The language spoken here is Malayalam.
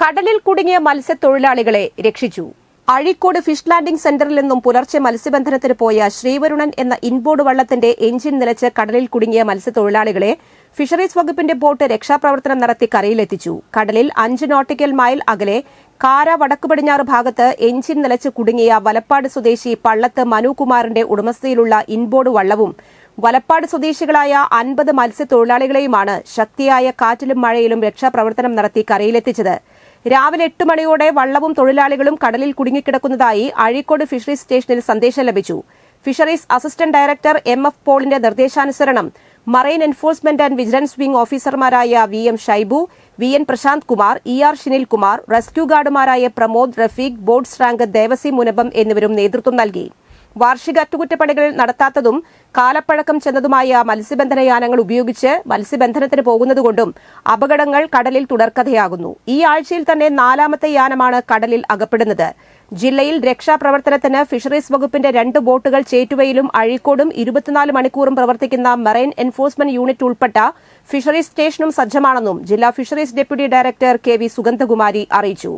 കടലിൽ കുടുങ്ങിയ മത്സ്യത്തൊഴിലാളികളെ രക്ഷിച്ചു. അഴീക്കോട് ഫിഷ് ലാൻഡിംഗ് സെന്ററിൽ നിന്നും പുലർച്ചെ മത്സ്യബന്ധനത്തിന് പോയ ശ്രീവരുണൻ എന്ന ഇൻബോർഡ് വള്ളത്തിന്റെ എഞ്ചിൻ നിലച്ച് കടലിൽ കുടുങ്ങിയ മത്സ്യത്തൊഴിലാളികളെ ഫിഷറീസ് വകുപ്പിന്റെ ബോട്ട് രക്ഷാപ്രവർത്തനം നടത്തി കരയിലെത്തിച്ചു. കടലിൽ അഞ്ച് നോട്ടിക്കൽ മൈൽ അകലെ കാര വടക്കു പടിഞ്ഞാറ് ഭാഗത്ത് എഞ്ചിൻ നിലച്ച് കുടുങ്ങിയ വലപ്പാട് സ്വദേശി പള്ളത്ത് മനുകുമാറിന്റെ ഉടമസ്ഥയിലുള്ള ഇൻബോർഡ് വള്ളവും വലപ്പാട് സ്വദേശികളായ അൻപത് മത്സ്യത്തൊഴിലാളികളെയുമാണ് ശക്തിയായ കാറ്റിലും മഴയിലും രക്ഷാപ്രവർത്തനം നടത്തി കരയിലെത്തിച്ചത്. രാവിലെ എട്ട് മണിയോടെ വള്ളവും തൊഴിലാളികളും കടലിൽ കുടുങ്ങിക്കിടക്കുന്നതായി അഴീക്കോട് ഫിഷറീസ് സ്റ്റേഷനിൽ സന്ദേശം ലഭിച്ചു. Fisheries assistant director M F പോളിന്റെ നിർദ്ദേശാനുസരണം marine enforcement and vigilance wing ഓഫീസർമാരായ V M Shaibu V N Prashanth Kumar E R Sunilkumar rescue ഗാർഡുമാരായ Pramod Rafeeq ബോട്ട്സ് റാങ്ക് ദേവസി മുനബം എന്നിവരും നേതൃത്വം നൽകി. വാർഷിക അറ്റകുറ്റപ്പണികൾ നടത്താത്തതും കാലപ്പഴക്കം ചെന്നതുമായ മത്സ്യബന്ധന യാനങ്ങൾ ഉപയോഗിച്ച് മത്സ്യബന്ധനത്തിന് പോകുന്നതുകൊണ്ടും അപകടങ്ങൾ കടലിൽ തുടർക്കഥയാകുന്നു. ഈ ആഴ്ചയിൽ തന്നെ നാലാമത്തെ യാനമാണ് കടലിൽ അകപ്പെടുന്നത്. ജില്ലയിൽ രക്ഷാപ്രവർത്തനത്തിന് ഫിഷറീസ് വകുപ്പിന്റെ രണ്ട് ബോട്ടുകൾ ചേറ്റുവയിലും അഴീക്കോടും ഇരുപത്തിനാല് മണിക്കൂറും പ്രവർത്തിക്കുന്ന മറൈൻ എൻഫോഴ്സ്മെന്റ് യൂണിറ്റ് ഉൾപ്പെട്ട ഫിഷറീസ് സ്റ്റേഷനും സജ്ജമാണെന്നും ജില്ലാ fisheries deputy director K V Sugandhakumari അറിയിച്ചു.